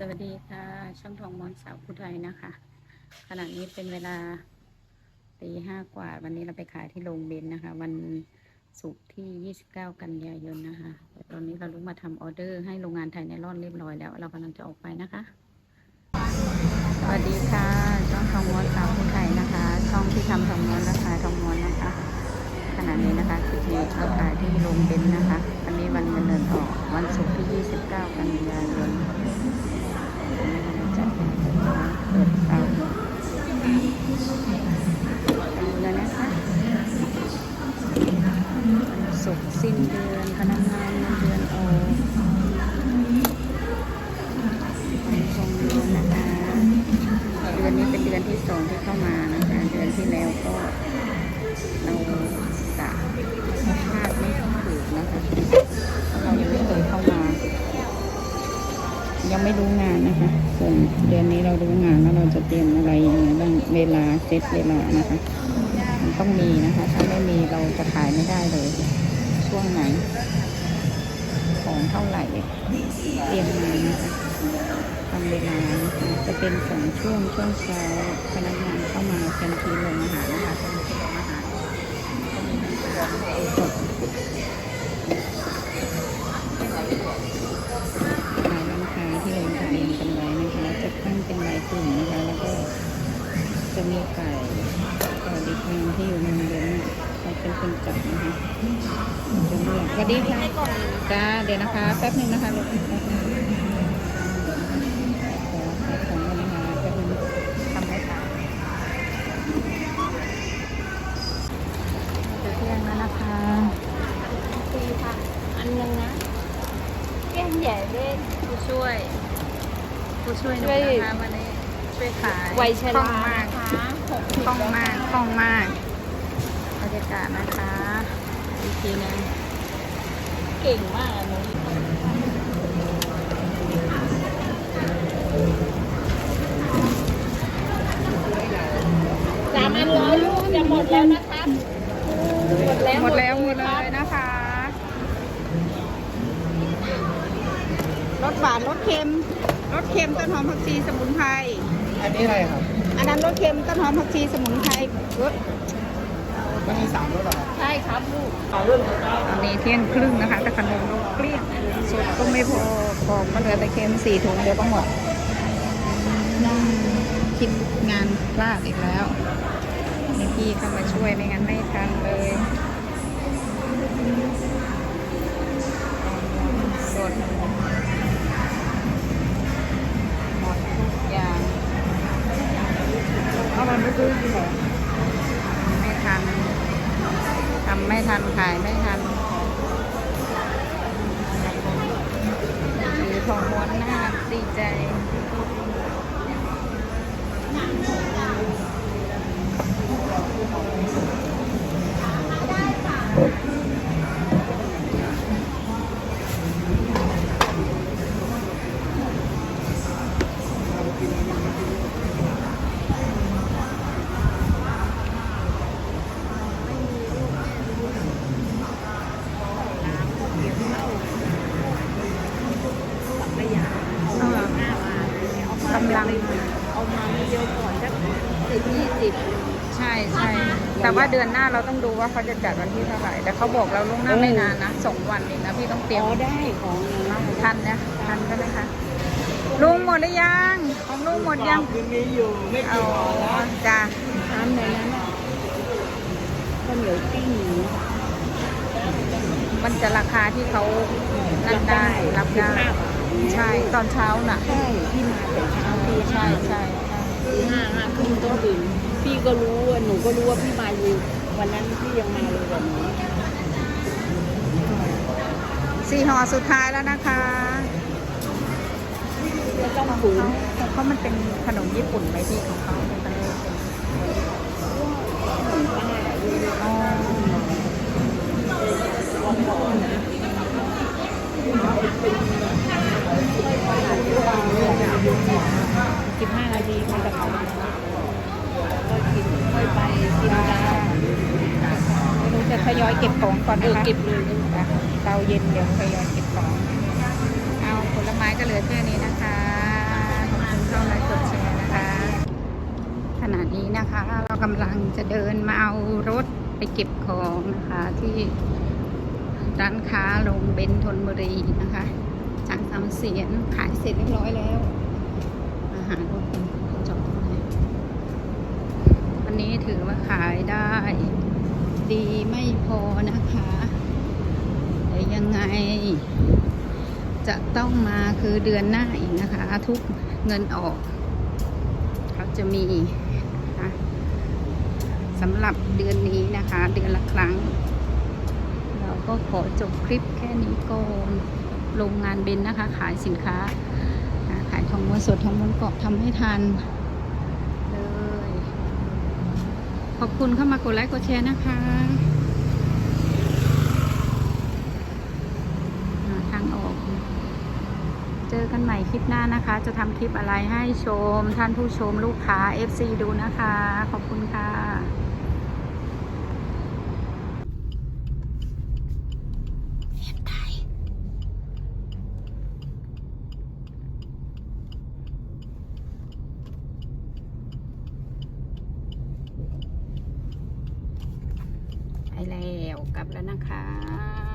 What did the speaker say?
สวัสดีค่ะ ช่องทองมอนสาวผู้ไทยนะคะ ขณะนี้เป็นเวลาตีห้ากว่า วันนี้เราไปขายที่โรงเบนนะคะ วันศุกร์ที่ 29 กันยายนนะคะแต่ตอนนี้เราลุกมาทำออเดอร์ให้โรงงานไทยในร่อนเรียบร้อยแล้ว เรากำลังจะออกไปนะคะ สวัสดีค่ะ ช่องทองมอนสาวผู้ไทยนะคะ ช่องที่ทำทองม้วนและขายทองม้วนนะคะ ขณะนี้นะคะคลิปนี้เราขายที่โรงเบนนะคะ วันนี้วันเงินเดือนออกวันศุกร์ นี้เป็นเดือนที่สองที่เข้ามานะคะเดือนที่แล้วก็เรากะคาดไม่ถูกนะคะเรายังไม่เคยเข้ามา ยังไม่รู้งานนะคะ ส่วนเดือนนี้เรารู้งานแล้วเราจะเตรียมอะไรยังไงบ้างเวลาเซตเวลานะคะมันต้องมีนะคะ ถ้าไม่มีเราจะขายไม่ได้เลย ช่วงไหน ของเท่าไหร่เตรียมงานนะคะำเวลานะจะเป็นสองช่วงช่วงเช้าพนักงานเข้ามาแคนทีนโรงอาหารนะคะเป็นโรงอาหารสดขายร้านค้าที่ลงทะเบียนกันไว้นะคะ จะตั้งเป็นรายกลุ่มนะคะ แล้วก็จะมีฝ่ายสวัสดิการที่อยู่ในเดือนเขาเป็นคนจัดนะคะสวัสดีค่ะจ้าเดี๋ยวนะคะ แป๊บหนึ่งนะคะลูก ผู้ช่วยหนูช่วยนะคะวันนี้ช่วยขายวัยชคล่ราองมากนะคะหกสิบคล่องมากคล่องมากบรรยากาศนะคะอีกทีหนึงเก่งมากอะหนูสามอันร้อยลูกจะหมดแล้วนะคะหมดแล้วหมดแล้วหมดเลยนะคะรสหวานรสเค็มร สเค็มต้นหอมผักชีสมุนไพร อันนี้อะไรครับ อันนั้นรสเค็มต้นหอมผักชีสมุนไพรรสมันมีสามรสเหรอครับใช่ครับลูกตอนนี้เที่ยงครึ่งนะคะแต่ขนมเราเกลี้ยงสดก็ไม่พอพอก็เหลือแต่เค็มสี่ถุงเดียวก็หมดอืมคิดงานพลาดอีกแล้วนี่พี่เข้ามาช่วยไม่งั้นไม่ทันเลยสด ไปซื้อที่ไหนไม่ทันทำไม่ทันขายไม่ทันมีของม้วนหน้าดีใจ สิบยี่สิบใช่ใช่แต่ว่าเดือนหน้าเราต้องดูว่าเขาจะจัดวันที่เท่าไหร่ แต่เขาบอกเราล่วงหน้าไม่นานนะสองวันเองนะพี่ต้องเตรียมอ๋อได้ของนะทันนะทันก็ได้ค่ะลุงหมดหรือยังของลุงหมดยังคืนนี้อยู่ไม่เอากี่วันแล้วจ้าทำในนั้นน่ะข้าวเหนียวปิ้งหมูมันจะราคาที่เขานั่นได้รับได้ใช่ตอนเช้าน่ะใช่ที่มาแต่เช้าตีใช่ห้าใช่ใช่ตีห้าห้าครึ่งต้องตื่น พี่ก็รู้ว่าหนูก็รู้ว่าพี่มาเร็ววันนั้นพี่ยังมาเร็วกว่าหนูสี่ห่อสุดท้ายแล้วนะคะก็ต้องฝืนของเขามันเป็นขนมญี่ปุ่นไหมพี่ของเขาเป็นขนมญี่ปุ่น จะทยอยเก็บของก่อนนะคะเก็บเลยเราเย็นเดี๋ยวทยอยเก็บของ เอาผลไม้ก็เหลือแค่นี้นะคะขอบคุณเข้ามาจดแชร์นะคะ ขณะนี้นะคะเรากำลังจะเดินมาเอารถไปเก็บของนะคะที่ร้านค้าลงเบนทนบุรีนะคะจางทำเสียนขายเสร็จเรียบร้อยแล้ว อาหารก็จบวันนี้ถือว่าขายได้ ดีไม่พอนะคะแต่ยังไง จะต้องมาคือเดือนหน้าอีกนะคะ ทุกเงินออกเขาจะมีนะสำหรับเดือนนี้นะคะ เดือนละครั้ง เราก็ขอจบคลิปแค่นี้ก่อนโรงงานเบนนะคะ ขายสินค้า ขายทองม้วนสดทองม้วนกรอบทำให้ทานเลย ขอบคุณเข้ามากดไลค์กดแชร์นะคะ ทางออก เจอกันใหม่คลิปหน้านะคะ จะทำคลิปอะไรให้ชม ท่านผู้ชมลูกค้า FC ดูนะคะ ขอบคุณค่ะเรียบไทย รับแล้วนะคะ